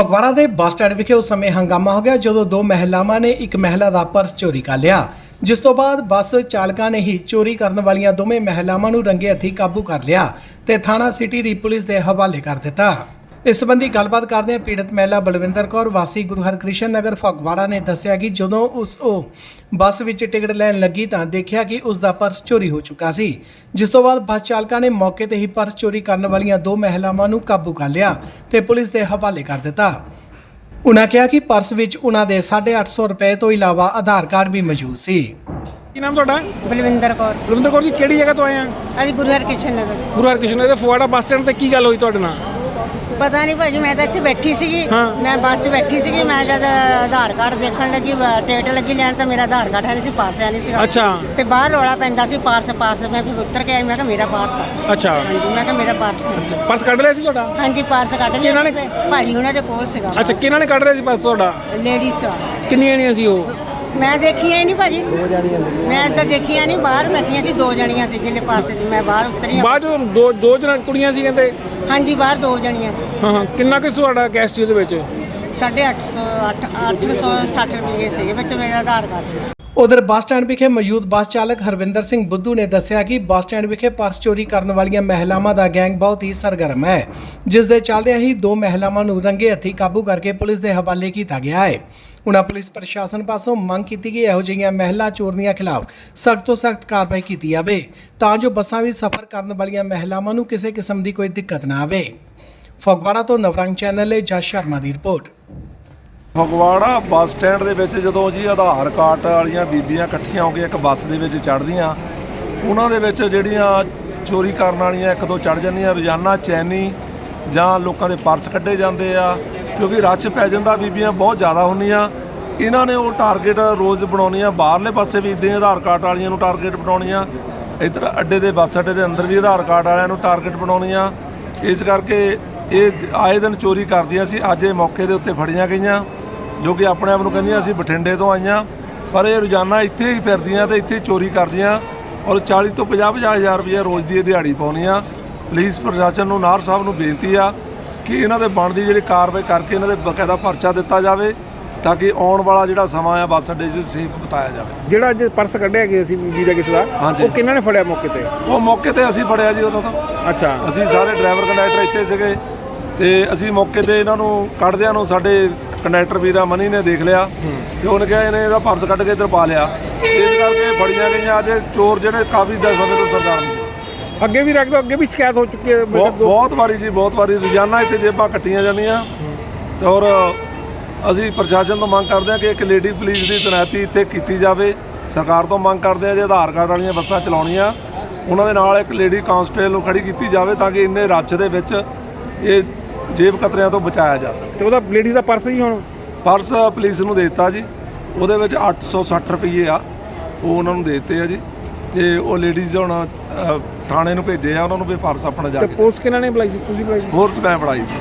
ਫਗਵਾੜਾ ਦੇ bus stand ਵਿਖੇ ਉਸ ਸਮੇਂ ਹੰਗਾਮਾ ਹੋ ਗਿਆ ਜਦੋਂ ਦੋ ਮਹਿਲਾਵਾਂ ਨੇ ਇੱਕ ਮਹਿਲਾ ਦਾ ਪਰਸ ਚੋਰੀ ਕਰ ਲਿਆ। ਜਿਸ ਤੋਂ ਬਾਅਦ ਬੱਸ ਚਾਲਕਾਂ ਨੇ ਹੀ ਚੋਰੀ ਕਰਨ ਵਾਲੀਆਂ ਦੋਵੇਂ ਮਹਿਲਾਵਾਂ ਨੂੰ ਰੰਗੇ ਹੱਥੀਂ ਕਾਬੂ ਕਰ ਲਿਆ ਤੇ ਥਾਣਾ ਸਿਟੀ ਦੀ ਪੁਲਿਸ ਦੇ ਹਵਾਲੇ ਕਰ ਦਿੱਤਾ। ਇਸ ਸੰਬੰਧੀ ਗੱਲਬਾਤ ਕਰਦਿਆਂ ਪੀੜਤ ਮਹਿਲਾ ਬਲਵਿੰਦਰ ਕੌਰ ਵਾਸੀ ਗੁਰੂ ਹਰਕ੍ਰਿਸ਼ਨ ਨਗਰ ਫਗਵਾੜਾ ਨੇ ਦੱਸਿਆ ਕਿ ਜਦੋਂ ਉਸ ਉਹ ਬੱਸ ਵਿੱਚ ਟਿਕਟ ਲੈਣ ਲੱਗੀ ਤਾਂ ਦੇਖਿਆ ਕਿ ਉਸ ਦਾ ਪਰਸ ਚੋਰੀ ਹੋ ਚੁੱਕਾ ਸੀ। ਜਿਸ ਤੋਂ ਬਾਅਦ ਬੱਸ ਚਾਲਕਾਂ ਨੇ ਮੌਕੇ ਤੇ ਹੀ ਪਰਸ ਚੋਰੀ ਕਰਨ ਵਾਲੀਆਂ ਦੋ ਮਹਿਲਾਵਾਂ ਨੂੰ ਕਾਬੂ ਕਰ ਲਿਆ ਤੇ ਪੁਲਿਸ ਦੇ ਹਵਾਲੇ ਕਰ ਦਿੱਤਾ। ਉਨ੍ਹਾਂ ਕਿਹਾ ਕਿ ਪਰਸ ਵਿੱਚ ਉਨ੍ਹਾਂ ਦੇ 850 ਰੁਪਏ ਤੋਂ ਇਲਾਵਾ ਆਧਾਰ ਕਾਰਡ ਵੀ ਮੌਜੂਦ ਸੀ। ਕੀ ਨਾਮ ਤੁਹਾਡਾ? ਬਲਵਿੰਦਰ ਕੌਰ। ਰਵਿੰਦਰ ਕੌਰ ਜੀ ਕਿਹੜੀ ਜਗ੍ਹਾ ਤੋਂ ਆਏ ਆ? ਅਸੀਂ ਗੁਰੂ ਹਰਕ੍ਰਿਸ਼ਨ ਨਗਰ। ਗੁਰੂ ਹਰਕ੍ਰਿਸ਼ਨ ਦੇ ਫੁਆੜਾ ਬੱਸ ਸਟੈਂਡ ਤੇ ਕੀ ਗੱਲ ਹੋਈ ਤੁਹਾਡੇ ਨਾਲ? ਪਤਾ ਨਹੀਂ ਭਾਜੀ ਮੈਂ ਤਾਂ ਇੱਥੇ ਬੈਠੀ ਸੀਗੀ। ਹਾਂ। ਮੈਂ ਬੱਸ 'ਚ ਬੈਠੀ ਸੀਗੀ ਮੈਂ ਜਦ ਆਧਾਰ ਕਾਰਡ ਦੇਖਣ ਲੱਗੀ ਟਿਕਟ ਲੱਗੀ ਲੈਣ ਤਾਂ ਮੇਰਾ ਆਧਾਰ ਕਾਰਡ ਹੈ ਨਹੀਂ ਸੀ ਪਾਰਸ ਹੈ ਨਹੀਂ ਸੀਗਾ। ਅੱਛਾ। ਤੇ ਬਾਹਰ ਰੌਲਾ ਪੈਂਦਾ ਸੀ ਪਾਰਸ ਪਾਰਸ। ਮੈਂ ਫਿਰ ਉੱਤਰ ਕੇ ਆਈ ਮੈਂ ਕਿਹਾ ਮੇਰਾ ਪਾਰਸ ਆ। ਅੱਛਾ। ਹਾਂਜੀ ਮੈਂ ਕਿਹਾ ਮੇਰਾ ਪਾਰਸ ਹੈ ਪਰਸ ਕੱਢ ਲਿਆ ਸੀ ਤੁਹਾਡਾ? ਹਾਂਜੀ ਪਾਰਸ ਕੱਢ ਲਿਆ ਕਿਹਨਾਂ ਨੇ- ਭਾਜੀ ਉਹਨਾਂ ਦੇ ਕੋਲ ਸੀਗਾ। ਅੱਛਾ ਕਿਹਨਾਂ ਨੇ ਕੱਢ ਲਿਆ ਸੀ ਪਰਸ ਤੁਹਾਡਾ? ਲੇਡੀਜ਼ ਆ। ਕਿੰਨੀਆਂ ਜਣੀਆਂ ਸੀ ਉਹ? ਮੈਂ ਦੇਖੀਆਂ ਨਹੀਂ ਭਾਜੀ। ਦੋ ਜਣੀਆਂ ਮੈਂ ਤਾਂ ਦੇਖੀਆਂ ਨਹੀਂ ਬਾਹਰ ਬੈਠੀਆਂ ਸੀ ਦੋ ਜਣੀਆਂ ਸੀ ਜਿਹਨੇ ਪਾਸੇ ਸੀ ਮੈਂ ਬਾਹਰ ਉਤਰੀ ਹਾਂ। ਬਾਅਦ ਚੋਂ ਦੋ ਦੋ ਜਣ ਕੁੜੀਆਂ ਸੀ ਕਹਿੰਦੇ? ਹਾਂਜੀ ਬਾਹਰ ਦੋ ਜਣੀਆਂ ਸੀ। ਹਾਂ ਹਾਂ। ਕਿੰਨਾ ਕੁ ਤੁਹਾਡਾ ਕੈਸ਼ ਸੀ ਉਹਦੇ ਵਿੱਚ? ਸਾਢੇ ਅੱਠ ਸੌ ਅੱਠ ਅੱਠ ਸੌ ਸੱਠ ਰੁਪਏ ਸੀਗੇ ਵਿੱਚ ਮੇਰਾ ਆਧਾਰ ਕਾਰਡ ਸੀ। ਉਧਰ ਬੱਸ ਸਟੈਂਡ ਵਿਖੇ ਮੌਜੂਦ ਬੱਸ ਚਾਲਕ ਹਰਵਿੰਦਰ ਸਿੰਘ ਬੁੱਧੂ ਨੇ ਦੱਸਿਆ ਕਿ ਬੱਸ ਸਟੈਂਡ ਵਿਖੇ ਪਰਸ ਚੋਰੀ ਕਰਨ ਵਾਲੀਆਂ ਮਹਿਲਾਵਾਂ ਦਾ ਗੈਂਗ ਬਹੁਤ ਹੀ ਸਰਗਰਮ ਹੈ। ਜਿਸ ਦੇ ਚੱਲਦਿਆਂ ਹੀ ਦੋ ਮਹਿਲਾਵਾਂ ਨੂੰ ਰੰਗੇ ਹੱਥੀਂ ਕਾਬੂ ਕਰਕੇ ਪੁਲਿਸ ਦੇ ਹਵਾਲੇ ਕੀਤਾ ਗਿਆ ਹੈ। ਉਹਨਾਂ ਪੁਲਿਸ ਪ੍ਰਸ਼ਾਸਨ ਪਾਸੋਂ ਮੰਗ ਕੀਤੀ ਕਿ ਇਹੋ ਜਿਹੀਆਂ ਮਹਿਲਾ ਚੋਰੀਆਂ ਖਿਲਾਫ ਸਖਤ ਤੋਂ ਸਖਤ ਕਾਰਵਾਈ ਕੀਤੀ ਜਾਵੇ, ਤਾਂ ਜੋ ਬੱਸਾਂ ਵਿੱਚ ਸਫ਼ਰ ਕਰਨ ਵਾਲੀਆਂ ਮਹਿਲਾਵਾਂ ਨੂੰ ਕਿਸੇ ਕਿਸਮ ਦੀ ਕੋਈ ਦਿੱਕਤ ਨਾ ਆਵੇ। ਫਗਵਾੜਾ ਤੋਂ ਨਵਰੰਗ ਚੈਨਲ ਲਈ ਜਸ ਸ਼ਰਮਾ ਦੀ ਰਿਪੋਰਟ। ਫਗਵਾੜਾ ਬੱਸ ਸਟੈਂਡ ਦੇ ਵਿੱਚ ਜਦੋਂ ਜੀ ਆਧਾਰ ਕਾਰਡ ਵਾਲੀਆਂ ਬੀਬੀਆਂ ਇਕੱਠੀਆਂ ਹੋ ਕੇ ਇੱਕ ਬੱਸ ਦੇ ਵਿੱਚ ਚੜ੍ਹਦੀਆਂ, ਉਹਨਾਂ ਦੇ ਵਿੱਚ ਜਿਹੜੀਆਂ ਚੋਰੀ ਕਰਨ ਵਾਲੀਆਂ ਇੱਕ ਦੋ ਚੜ੍ਹ ਜਾਂਦੀਆਂ, ਰੋਜ਼ਾਨਾ ਚੈਨੀ ਜਾਂ ਲੋਕਾਂ ਦੇ ਪਰਸ ਕੱਢੇ ਜਾਂਦੇ ਆ ਕਿਉਂਕਿ ਰੱਛ ਪੈ ਜਾਂਦਾ, ਬੀਬੀਆਂ ਬਹੁਤ ਜ਼ਿਆਦਾ ਹੁੰਦੀਆਂ। ਇਹਨਾਂ ਨੇ ਉਹ ਟਾਰਗੇਟ ਰੋਜ਼ ਬਣਾਉਣੀਆਂ, ਬਾਹਰਲੇ ਪਾਸੇ ਵੀ ਇਦਾਂ ਆਧਾਰ ਕਾਰਡ ਵਾਲੀਆਂ ਨੂੰ ਟਾਰਗੇਟ ਬਣਾਉਣੀਆਂ। ਇੱਧਰ ਅੱਡੇ ਦੇ ਬੱਸ ਅੱਡੇ ਦੇ ਅੰਦਰ ਵੀ ਆਧਾਰ ਕਾਰਡ ਵਾਲਿਆਂ ਨੂੰ ਟਾਰਗੇਟ ਬਣਾਉਣੀਆਂ। ਇਸ ਕਰਕੇ ਇਹ ਆਏ ਦਿਨ ਚੋਰੀ ਕਰਦੀਆਂ ਸੀ, ਅੱਜ ਇਹ ਮੌਕੇ ਦੇ ਉੱਤੇ ਫੜੀਆਂ ਗਈਆਂ, ਜੋ ਕਿ ਆਪਣੇ ਆਪ ਨੂੰ ਕਹਿੰਦੀਆਂ ਅਸੀਂ ਬਠਿੰਡੇ ਤੋਂ ਆਈਆਂ। ਪਰ ਇਹ ਰੋਜ਼ਾਨਾ ਇੱਥੇ ਹੀ ਫਿਰਦੀਆਂ ਤੇ ਇੱਥੇ ਹੀ ਚੋਰੀ ਕਰਦੀਆਂ ਔਰ 40 ਤੋਂ 50 50 ਹਜ਼ਾਰ ਰੁਪਏ ਰੋਜ਼ ਦੀ ਇਹ ਦਿਹਾੜੀ ਪਾਉਂਦੀਆਂ ਪੁਲਿਸ ਪ੍ਰਸ਼ਾਸਨ ਨੂੰ, ਨਾਰ ਸਾਹਿਬ ਨੂੰ ਬੇਨਤੀ ਆ ਕਿ ਇਹਨਾਂ ਦੇ ਬਣਦੀ ਜਿਹੜੀ ਕਾਰਵਾਈ ਕਰਕੇ ਇਹਨਾਂ ਦੇ ਬਕਾਇਦਾ ਪਰਚਾ ਦਿੱਤਾ ਜਾਵੇ ਤਾਂ ਕਿ ਆਉਣ ਵਾਲਾ ਜਿਹੜਾ ਸਮਾਂ ਆ ਬੱਸ ਅੱਡੇ 'ਚ ਸੇਫ ਬਿਤਾਇਆ ਜਾਵੇ। ਜਿਹੜਾ ਅੱਜ ਪਰਸ ਕੱਢਿਆ ਗਿਆ ਸੀ ਬੀਬੀ ਦਾ ਕਿਸੇ ਦਾ ਹਾਂਜੀ। ਉਹ ਕਿਹਨਾਂ ਨੇ ਫੜਿਆ ਮੌਕੇ ਤੇ? ਉਹ ਮੌਕੇ ਤੇ ਅਸੀਂ ਫੜਿਆ ਜੀ ਉਦੋਂ ਤੋਂ। ਅੱਛਾ। ਅਸੀਂ ਸਾਰੇ ਡਰਾਈਵਰ ਕੰਡਕਟਰ ਇੱਥੇ ਸੀਗੇ ਤੇ ਅਸੀਂ ਮੌਕੇ ਤੇ ਇਹਨਾਂ ਨੂੰ ਕੱਢਦਿਆਂ ਨੂੰ ਸਾਡੇ ਕੰਡਕਟਰ ਵੀਰਾ ਮਨੀ ਨੇ ਦੇਖ ਲਿਆ ਤੇ ਉਹਨੇ ਕਿਹਾ ਇਹਨੇ ਇਹਦਾ ਪਰਸ ਕੱਢ ਕੇ ਇੱਧਰ ਪਾ ਲਿਆ। ਇਸ ਕਰਕੇ ਫੜੀਆਂ ਗਈਆਂ ਅੱਜ ਚੋਰ ਜਿਹੜੇ ਕਾਫੀ ਦਾ ਸਮੇਂ ਤੋਂ ਸਰਕਾਰ ਨੇ। ਅੱਗੇ ਵੀ ਰੱਖ ਅੱਗੇ ਵੀ ਸ਼ਿਕਾਇਤ ਹੋ ਚੁੱਕੀ ਹੈ ਬਹੁਤ ਬਹੁਤ ਵਾਰੀ ਜੀ ਬਹੁਤ ਵਾਰੀ ਰੋਜ਼ਾਨਾ ਇੱਥੇ ਜੇਬਾਂ ਕੱਟੀਆਂ ਜਾਂਦੀਆਂ। ਤੇ ਔਰ ਅਸੀਂ ਪ੍ਰਸ਼ਾਸਨ ਤੋਂ ਮੰਗ ਕਰਦੇ ਹਾਂ ਕਿ ਇੱਕ ਲੇਡੀ ਪੁਲਿਸ ਦੀ ਤੈਨਾਤੀ ਇੱਥੇ ਕੀਤੀ ਜਾਵੇ। ਸਰਕਾਰ ਤੋਂ ਮੰਗ ਕਰਦੇ ਹਾਂ ਜੇ ਆਧਾਰ ਕਾਰਡ ਵਾਲੀਆਂ ਬੱਸਾਂ ਚਲਾਉਣੀਆਂ ਉਹਨਾਂ ਦੇ ਨਾਲ ਇੱਕ ਲੇਡੀ ਕਾਂਸਟੇਬਲ ਨੂੰ ਖੜੀ ਕੀਤੀ ਜਾਵੇ ਤਾਂ ਕਿ ਇੰਨੇ ਰੱਛ ਦੇ ਵਿੱਚ ਇਹ ਜੇਬ ਕਤਰਿਆਂ ਤੋਂ ਬਚਾਇਆ ਜਾ ਸਕੇ। ਤੇ ਉਹਦਾ ਲੇਡੀ ਦਾ ਪਰਸ ਹੀ ਹੁਣ? ਪਰਸ ਪੁਲਿਸ ਨੂੰ ਦੇ ਦਿੱਤਾ ਜੀ। ਉਹਦੇ ਵਿੱਚ 860 ਰੁਪਏ ਆ ਉਹ ਉਹਨਾਂ ਨੂੰ ਦੇ ਦਿੱਤੇ ਆ ਜੀ। ਤੇ ਉਹ ਲੇਡੀਜ਼ ਹੁਣ ਅ, ਥਾਣੇ ਨੂੰ ਭੇਜੇ ਆ ਉਹਨਾਂ ਨੂੰ ਵੀ ਪਰਸ ਆਪਣਾ ਜਾ ਤੇ ਕੇ ਪੁਲਿਸ ਕਿਹਨਾਂ ਨੇ ਬੁਲਾਈ ਸੀ? ਤੁਸੀਂ ਬੁਲਾਈ ਸੀ? ਹੋਰ ਮੈਂ ਫੜਾਈ ਸੀ।